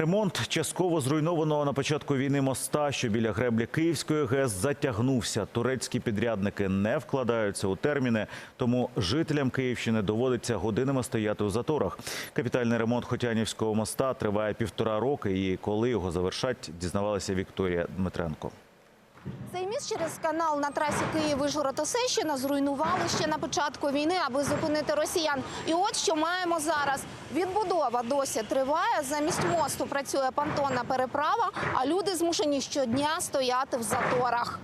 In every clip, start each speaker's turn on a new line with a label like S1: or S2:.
S1: Ремонт частково зруйнованого на початку війни моста, що біля греблі Київської ГЕС затягнувся. Турецькі підрядники не вкладаються у терміни, тому жителям Київщини доводиться годинами стояти у заторах. Капітальний ремонт Хотянівського моста триває півтора роки. І коли його завершать, дізнавалася Вікторія Дмитренко.
S2: Цей міст через канал на трасі Київ-Вишгород-Осещина зруйнували ще на початку війни, аби зупинити росіян. І от що маємо зараз. Відбудова досі триває. Замість мосту працює понтонна переправа, а люди змушені щодня стояти в заторах.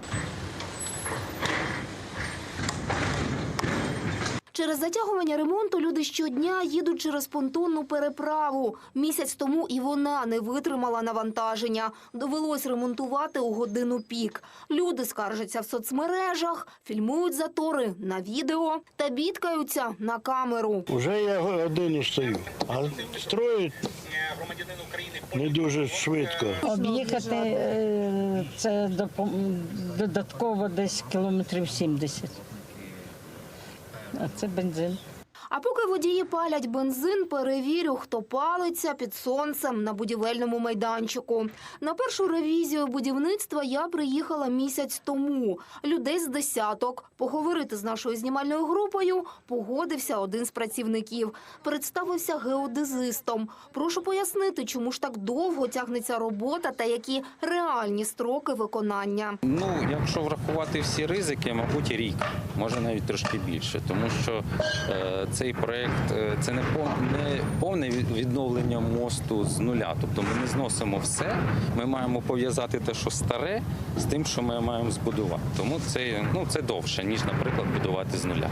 S2: Через затягування ремонту люди щодня їдуть через понтонну переправу. Місяць тому і вона не витримала навантаження. Довелось ремонтувати у годину пік. Люди скаржаться в соцмережах, фільмують затори на відео та бідкаються на камеру.
S3: Уже я годину стою, а строють не дуже швидко.
S4: Об'їхати е, це додатково десь кілометрів 70. А це бензин.
S2: А поки водії палять бензин, перевірю, хто палиться під сонцем на будівельному майданчику. На першу ревізію будівництва я приїхала місяць тому. Людей з десяток. Поговорити з нашою знімальною групою погодився один з працівників. Представився геодезистом. Прошу пояснити, чому ж так довго тягнеться робота та які реальні строки виконання.
S5: Ну, якщо врахувати всі ризики, мабуть, рік, може навіть трошки більше, тому що е, цей проект е, це не пов- не повне відновлення мосту з нуля. Тобто ми не зносимо все. Ми маємо пов'язати те, що старе, з тим, що ми маємо збудувати. Тому це ну це довше, ніж, наприклад, будувати з нуля.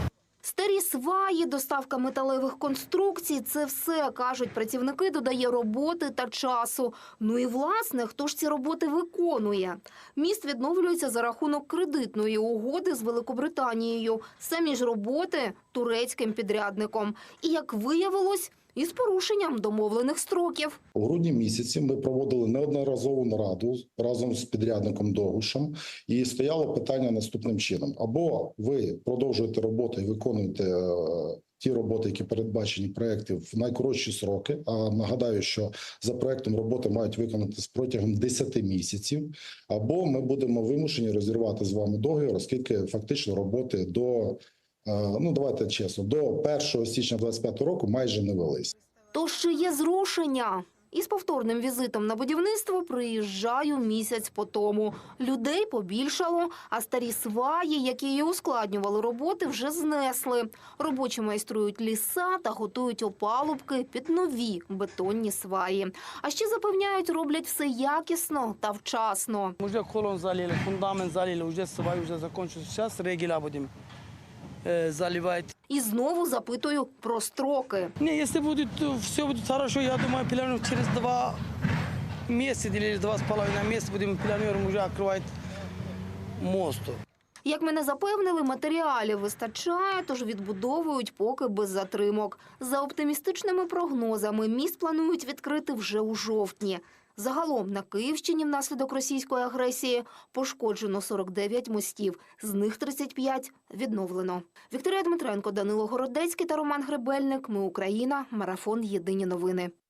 S2: Сваї, доставка металевих конструкцій – це все, кажуть працівники, додає роботи та часу. Ну і, власне, хто ж ці роботи виконує? Міст відновлюється за рахунок кредитної угоди з Великобританією. Самі ж роботи – турецьким підрядником. І, як виявилось, із порушенням домовлених строків.
S6: У грудні місяці ми проводили неодноразову нараду разом з підрядником Догушем, і стояло питання наступним чином: або ви продовжуєте роботу і виконуєте е, ті роботи, які передбачені проекти в найкоротші сроки. А нагадаю, що за проектом роботи мають виконатись протягом 10 місяців, або ми будемо вимушені розірвати з вами договір, оскільки фактично роботи до ну давайте чесно, до 1 січня 25 року майже не велись.
S2: Тож чи є зрушення? Із повторним візитом на будівництво приїжджаю місяць по тому. Людей побільшало, а старі сваї, які і ускладнювали роботи, вже знесли. Робочі майструють ліса та готують опалубки під нові бетонні сваї. А ще запевняють, роблять все якісно та вчасно.
S7: Уже колон залили, фундамент залили, уже свай уже закончился. Сейчас регеля будем э, заливать.
S2: І знову запитую про строки.
S7: Не, если будет э, все будет хорошо, я думаю, планируем через два месяца или два с половиной месяца будем планируем уже открывать мосту.
S2: Як мене запевнили, матеріалів вистачає, тож відбудовують поки без затримок. За оптимістичними прогнозами, міст планують відкрити вже у жовтні. Загалом на Київщині внаслідок російської агресії пошкоджено 49 мостів, з них 35 відновлено. Вікторія Дмитренко, Данило Городецький та Роман Гребельник. Ми Україна. Марафон. Єдині новини.